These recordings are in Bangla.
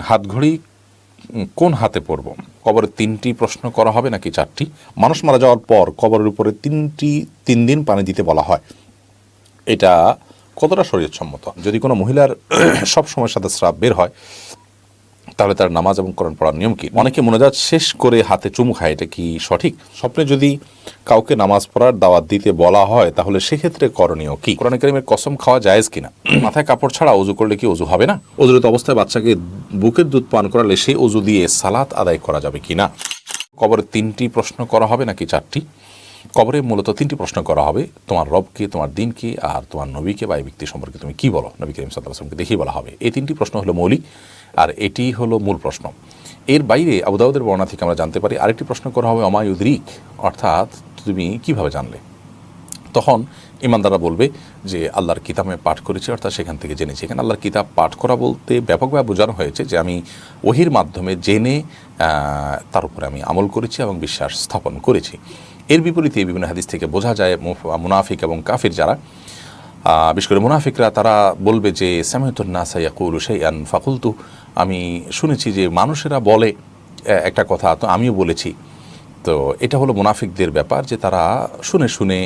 হাতঘড়ি কোন হাতে পরব কবরে তিনটি প্রশ্ন করা হবে নাকি চারটি? মানুষ মারা যাওয়ার পর কবরের উপরে তিনটি, তিন দিন পানি দিতে বলা হয়। এটা কতটা শরীরসম্মত যদি কোনো মহিলার সব সময় সাথে স্রাব বের হয় তাহলে তার নামাজ এবং কোরআন পড়ার নিয়ম কি? অনেকে মনে মোনাজাত শেষ করে হাতে চুমু খায়, এটা কি সঠিক? স্বপ্নে যদি কাউকে নামাজ পড়ার দাওয়াত দিতে বলা হয়, তাহলে সেক্ষেত্রে করণীয় কি? কোরআন কারিমের কসম খাওয়া জায়েজ কিনা? মাথায় কাপড় ছাড়া অজু করলে কি অজু হবে না? অজুরত অবস্থায় বাচ্চাকে বুকের দুধ পান করালে সেই অজু দিয়ে সালাত আদায় করা যাবে কিনা? কবরে তিনটি প্রশ্ন করা হবে নাকি চারটি? কবরে মূলত তিনটি প্রশ্ন করা হবে। তোমার রবকে, তোমার দিনকে আর তোমার নবীকে বা এই ব্যক্তি সম্পর্কে তুমি কি বলো? নবী করিম সাল্লাহ আসলামকে দেখিয়ে বলা হবে। এই তিনটি প্রশ্ন হলো মৌলিক আর এটি হলো মূল প্রশ্ন। এর বাইরে আবুদাউদের বর্ণনা থেকে আমরা জানতে পারি আরেকটি প্রশ্ন করা হবে অমায়ুদ্রিক অর্থাৎ তুমি কীভাবে জানলে? তখন ইমানদাররা বলবে যে, আল্লাহর কিতাবে পাঠ করেছি, অর্থাৎ সেখান থেকে জেনেছি। এখানে আল্লাহর কিতাব পাঠ করা বলতে ব্যাপকভাবে বোঝানো হয়েছে যে, আমি ওহির মাধ্যমে জেনে তার উপরে আমি আমল করেছি এবং বিশ্বাস স্থাপন করেছি। এর বিপরীতে বিভিন্ন হাদিস থেকে বোঝা যায় মুনাফিক এবং কাফির যারা। বিশেষ করে মুনাফিকরা, তারা বলবে যে সামিয়তুন্না সাইয়াকুল সেইয়ান ফাকুলতু। আমি শুনেছি যে, মানুষেরা বলে একটা কথা তো আমিও বলেছি। তো এটা হলো মুনাফিকদের ব্যাপার যে, তারা শুনে শুনে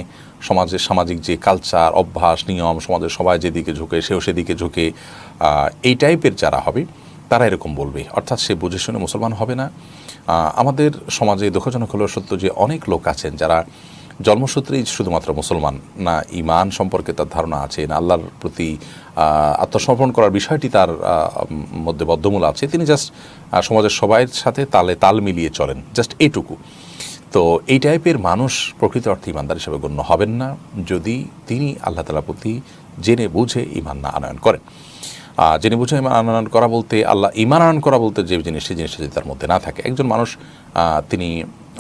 সমাজের সামাজিক যে কালচার অভ্যাস, নিয়ম, সমাজের সবাই যেদিকে ঝুঁকে, সেও সেদিকে ঝুঁকে এই টাইপের যারা হবে তারা এরকম বলবে। অর্থাৎ সে বুঝে শুনে মুসলমান হবে না। আমাদের সমাজে দুঃখজনক হলেও সত্য যে অনেক লোক আছেন যারা জন্মসূত্রেই শুধুমাত্র মুসলমান না ইমান সম্পর্কে তার ধারণা আছে, না আল্লাহর প্রতি আত্মসমর্পণ করার বিষয়টি তার মধ্যে বদ্ধমূল আছে। তিনি জাস্ট সমাজের সবাইয়ের সাথে তালে তাল মিলিয়ে চলেন জাস্ট এইটুকু তো এই টাইপের মানুষ প্রকৃত অর্থে ইমানদার হিসেবে গণ্য হবেন না যদি তিনি আল্লাহ তালার প্রতি জেনে বুঝে ইমান না আনয়ন করেন। আহ, জেনে বুঝে ইমান আনয়ন করা বলতে আল্লাহ ইমান আনয়ন করা বলতে যে জিনিস সেই জিনিসটা যদি তার মধ্যে না থাকে। একজন মানুষ তিনি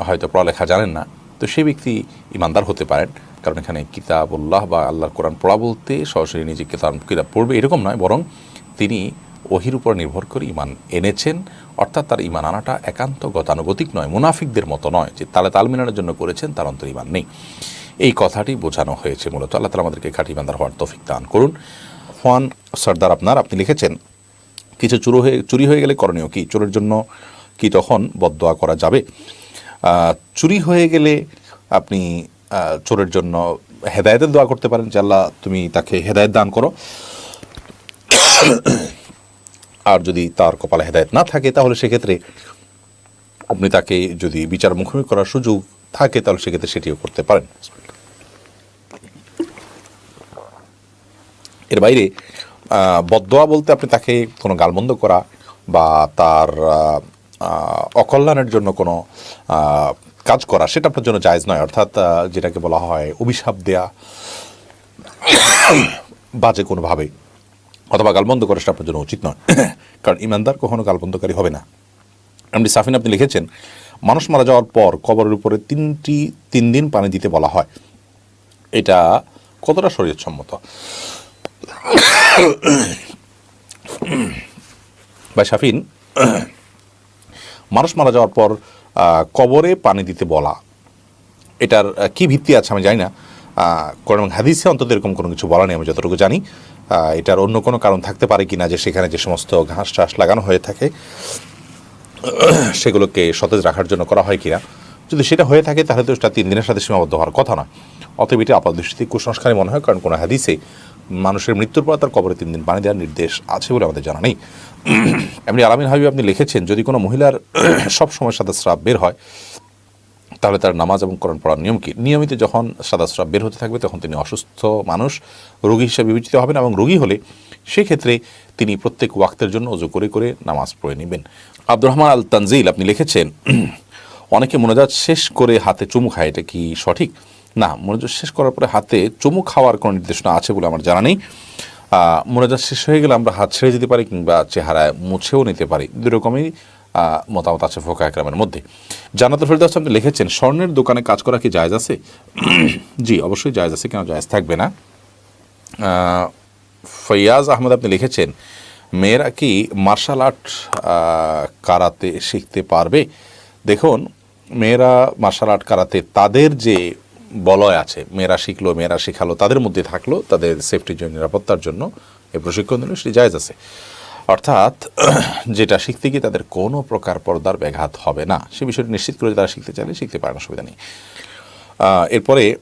হয়তো পড়ালেখা জানেন না তো সেই ব্যক্তি ইমানদার হতে পারেন। কারণ এখানে কিতাবুল্লাহ বা আল্লাহর কোরআন পড়া বলতে সরাসরি নিজে কিতাব কিতাব পড়বে এরকম নয় বরং তিনি ওহির উপর নির্ভর করে ইমান এনেছেন। অর্থাৎ তার ইমান আনাটা একান্ত গতানুগতিক নয় মুনাফিকদের মতো নয়। যে তালে তাল মিলানোর জন্য করেছেন তার অন্তর ইমান নেই। এই কথাটি বোঝানো হয়েছে মূলত। আল্লাহ তালা আমাদেরকে খাঁটি ইমানদার হওয়ার তৌফিক দান করুন। ফোয়ান সর্দার আপনার, আপনি লিখেছেন, কিছু চুরো হয়ে, চুরি হয়ে গেলে করণীয় কি? চোরের জন্য কি তখন বদদোয়া করা যাবে? চুরি হয়ে গেলে আপনি চোরের জন্য হেদায়েতের দোয়া করতে পারেন, যে আল্লাহ তুমি তাকে হেদায়েত দান করো। আর যদি তার কপালে হেদায়েত না থাকে, তাহলে সেক্ষেত্রে আপনি তাকে যদি বিচার মুখোমুখি করার সুযোগ থাকে, তাহলে সেক্ষেত্রে সেটিও করতে পারেন। এর বাইরে আহ, বদদোয়া বলতে আপনি তাকে কোনো গালমন্দ করা বা তার অকল্যাণের জন্য কোনো কাজ করা সেটা আপনার জন্য জায়জ নয়। অর্থাৎ যেটাকে বলা হয় অভিশাপ দেয়া বাজে কোনোভাবে অথবা গালবন্ধ করা সেটা আপনার জন্য উচিত নয়। কারণ ইমানদার কখনো গালবন্ধকারী হবে না। এমনি সাফিন আপনি লিখেছেন মানুষ মারা যাওয়ার পর কবরের উপরে তিনটি তিন দিন পানি দিতে বলা হয়। এটা কতটা শরীরসম্মত ভাই শাফিন, মানুষ মারা যাওয়ার পর কবরে পানি দিতে বলা, এটার কি ভিত্তি আছে আমি জানি না। কোরআন হাদিসে অন্তত এরকম কোনো কিছু বলা নেই, আমি যতটুকু জানি। এটার অন্য কোনো কারণ থাকতে পারে কি না যে সেখানে যে সমস্ত ঘাস টাস লাগানো হয়ে থাকে, সেগুলোকে সতেজ রাখার জন্য করা হয় কিনা। যদি সেটা হয়ে থাকে, তাহলে তো সেটা তিন দিনের সাথে সীমাবদ্ধ হওয়ার কথা না অতএব এটা আপাত দৃষ্টিতে কুসংস্কারই মনে হয়, কারণ কোনো হাদিসে মানুষের মৃত্যুর পর তার কবরে তিন দিন পানি দেওয়ার নির্দেশ আছে বলে আমাদের জানা নেই। এমনি আলামিন হাবিব আপনি লিখেছেন, যদি কোনো মহিলার সব সময় সাদা স্রাব বের হয়, তাহলে তার নামাজ এবং করণ পড়ার নিয়ম কি? নিয়মিত যখন সাদা স্রাব বের হতে থাকবে, তখন তিনি অসুস্থ মানুষ, রোগী হিসেবে বিবেচিত হবেন এবং রোগী হলে সেক্ষেত্রে তিনি প্রত্যেক ওয়াক্তের জন্য অজু করে করে নামাজ পড়ে নেবেন। আব্দুর রহমান আল তানজিল আপনি লিখেছেন, অনেকে মনোজাত শেষ করে হাতে চুমু খায়, এটা কি সঠিক? না মনোজাত শেষ করার পরে হাতে চুমু খাওয়ার কোনো নির্দেশনা আছে বলে আমার জানা নেই। মনোজাত শেষ হয়ে গেলে আমরা হাত ছেড়ে যেতে পারি কিংবা চেহারায় মুছেও নিতে পারি। দুই রকমই মতামত আছে ফোকা একরামের মধ্যে। জানাতুল ফেরদাস আপনি লিখেছেন, স্বর্ণের দোকানে কাজ করা কি জায়জ আছে? জি, অবশ্যই জায়জ আছে, কেন জায়জ থাকবে না। ফৈয়াজ আহমদ আপনি লিখেছেন, মেয়েরা কি মার্শাল আর্ট কারাতে শিখতে পারবে? দেখুন, মেয়েরা মার্শাল আর্ট, কারাতে তাদের যে বলয় আছে। মেয়েরা শিখলো, মেয়েরা শিখালো, তাদের মধ্যে থাকল, তাদের সেফটির জন্য, নিরাপত্তার জন্য এই প্রশিক্ষণ দিল, সেটি জায়জ আছে। অর্থাৎ যেটা শিখতে গিয়ে তাদের কোনো প্রকার পর্দার ব্যাঘাত হবে না। সে বিষয়টি নিশ্চিত করে তারা শিখতে চাইলে শিখতে পারেন, অসুবিধা নেই। এরপরে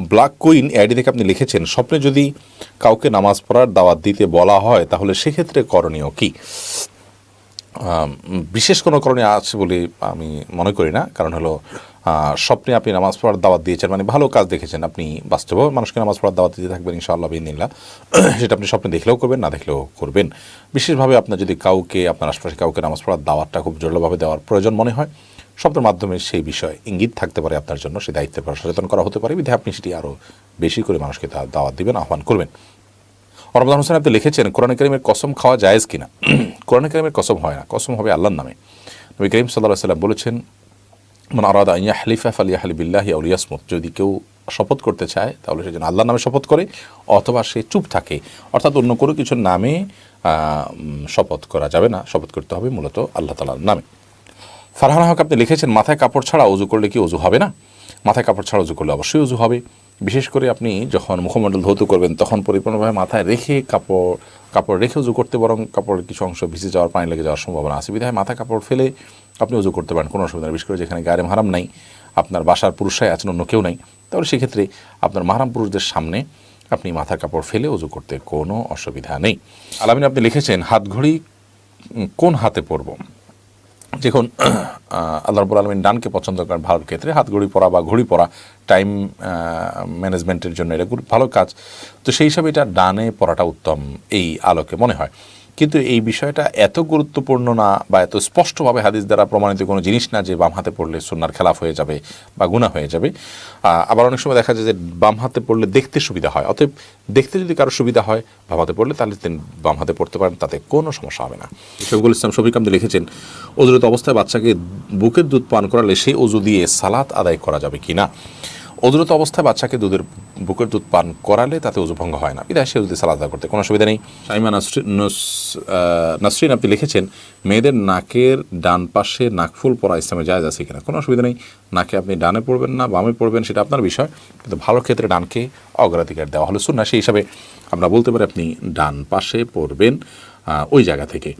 ব্ল্যাক কুইন আইডি থেকে আপনি লিখেছেন, স্বপ্নে যদি কাউকে নামাজ পড়ার দাওয়াত দিতে বলা হয়, তাহলে সেক্ষেত্রে করণীয় কি? বিশেষ কোনো করণীয় আছে বলে আমি মনে করি না। কারণ হলো স্বপ্নে আপনি নামাজ পড়ার দাওয়াত দিয়েছেন মানে ভালো কাজ দেখেছেন আপনি বাস্তবেও মানুষকে নামাজ পড়ার দাওয়াত দিতে থাকবেন ইনশাআল্লাহ বিদিনিল্লাহ সেটা আপনি স্বপ্নে দেখলেও করবেন, না দেখলেও করবেন। বিশেষভাবে আপনার যদি কাউকে, আপনার আশপাশে কাউকে নামাজ পড়ার দাওয়াতটা খুব জোরালোভাবে দেওয়ার প্রয়োজন মনে হয়, শব্দের মাধ্যমে সেই বিষয়ে ইঙ্গিত থাকতে পারে আপনার জন্য, সেই দায়িত্বের পর সচেতন করা হতে পারে। বিধায় আপনি সেটি আরও বেশি করে মানুষকে তা দাওয়াত দিবেন, আহ্বান করবেন। রমজান হোসেন, আপনি লিখেছেন, কোরআন করিমের কসম খাওয়া জায়েজ কিনা? কোরআন করিমের কসম হয় না, কসম হবে আল্লাহর নামে। নবী করিম সাল্লাহ সাল্লাম বলেছেন মানে আরাদা ইয়া হালিফা ফালিয়া হালিবিল্লাহি আউলিয়াসমত যদি কেউ শপথ করতে চায়, তাহলে সে যেন আল্লাহর নামে শপথ করে অথবা সে চুপ থাকে। অর্থাৎ অন্য কোনো কিছুর নামে শপথ করা যাবে না। শপথ করতে হবে মূলত আল্লাহ তালার নামে। ফারহান হক আপনি লিখেছেন, মাথায় কাপড় ছাড়া অজু করলে কি অজু হবে না? মাথায় কাপড় ছাড়া অজু করলে অবশ্যই অজু হবে। বিশেষ করে আপনি যখন মুখমণ্ডল ধৌত করবেন, তখন পরিপূর্ণভাবে মাথায় রেখে কাপড় কাপড় রেখে উজু করতে বরং কাপড়ের কিছু অংশ ভিজে যাওয়ার, পানি লেগে যাওয়ার সম্ভাবনা আছে। বিধায় মাথায় কাপড় ফেলে আপনি উজু করতে পারেন, কোনো অসুবিধা বিশেষ করে যেখানে গায়ে হারাম নাই, আপনার বাসার পুরুষরাই আছেন, অন্য কেউ নাই। তাহলে সেক্ষেত্রে আপনার মাহারাম পুরুষদের সামনে আপনি মাথার কাপড় ফেলে উজু করতে কোনো অসুবিধা নেই। আলামিন, আপনি লিখেছেন, হাত ঘড়ি কোন হাতে পরব? দেখুন আল্লাহ রবুল আলমিন ডানকে পছন্দ করেন ভালোর ক্ষেত্রে, হাত ঘড়ি পরা বা ঘড়ি পরা, টাইম ম্যানেজমেন্টের জন্য এটা ভালো কাজ। তো সেই হিসাবে এটা ডানে পড়াটা উত্তম, এই আলোকে মনে হয়। কিন্তু এই বিষয়টা এত গুরুত্বপূর্ণ না বা এত স্পষ্টভাবে হাদিস দ্বারা প্রমাণিত কোনো জিনিস না যে বাম হাতে পড়লে সুনার খেলাফ হয়ে যাবে বা গুণা হয়ে যাবে। আবার অনেক সময় দেখা যায় যে বাম হাতে পড়লে দেখতে সুবিধা হয়, অতএব দেখতে যদি কারও সুবিধা হয় বাম হাতে পড়লে তাহলে তিনি বাম হাতে পড়তে পারেন, তাতে কোনো সমস্যা হবে না। শফিকুল ইসলাম শফিক আপনি লিখেছেন, অজুরত অবস্থায় বাচ্চাকে বুকের দুধ পান করালে সেই অজু দিয়ে সালাত আদায় করা যাবে কি না? অজুরত অবস্থায় বাচ্চাকে দুধের বুকের দুধ পান করালে তাতে অজু ভঙ্গ হয় না। বিদায় সে যদি সালাদ করতে, কোনো অসুবিধা নেই। সাইমা নাসরিন, আপনি লিখেছেন, মেয়েদের নাকের ডান পাশে নাকফুল পরা ইসলামে জায়জ আছে কিনা? কোনো অসুবিধা নেই। নাকে আপনি ডানে পড়বেন না, বামে পড়বেন, সেটা আপনার বিষয়। কিন্তু ভালো ক্ষেত্রে ডানকে অগ্রাধিকার দেওয়া হলো শুন না সেই হিসাবে আমরা বলতে পারি আপনি ডান পাশে পড়বেন ওই জায়গা থেকে।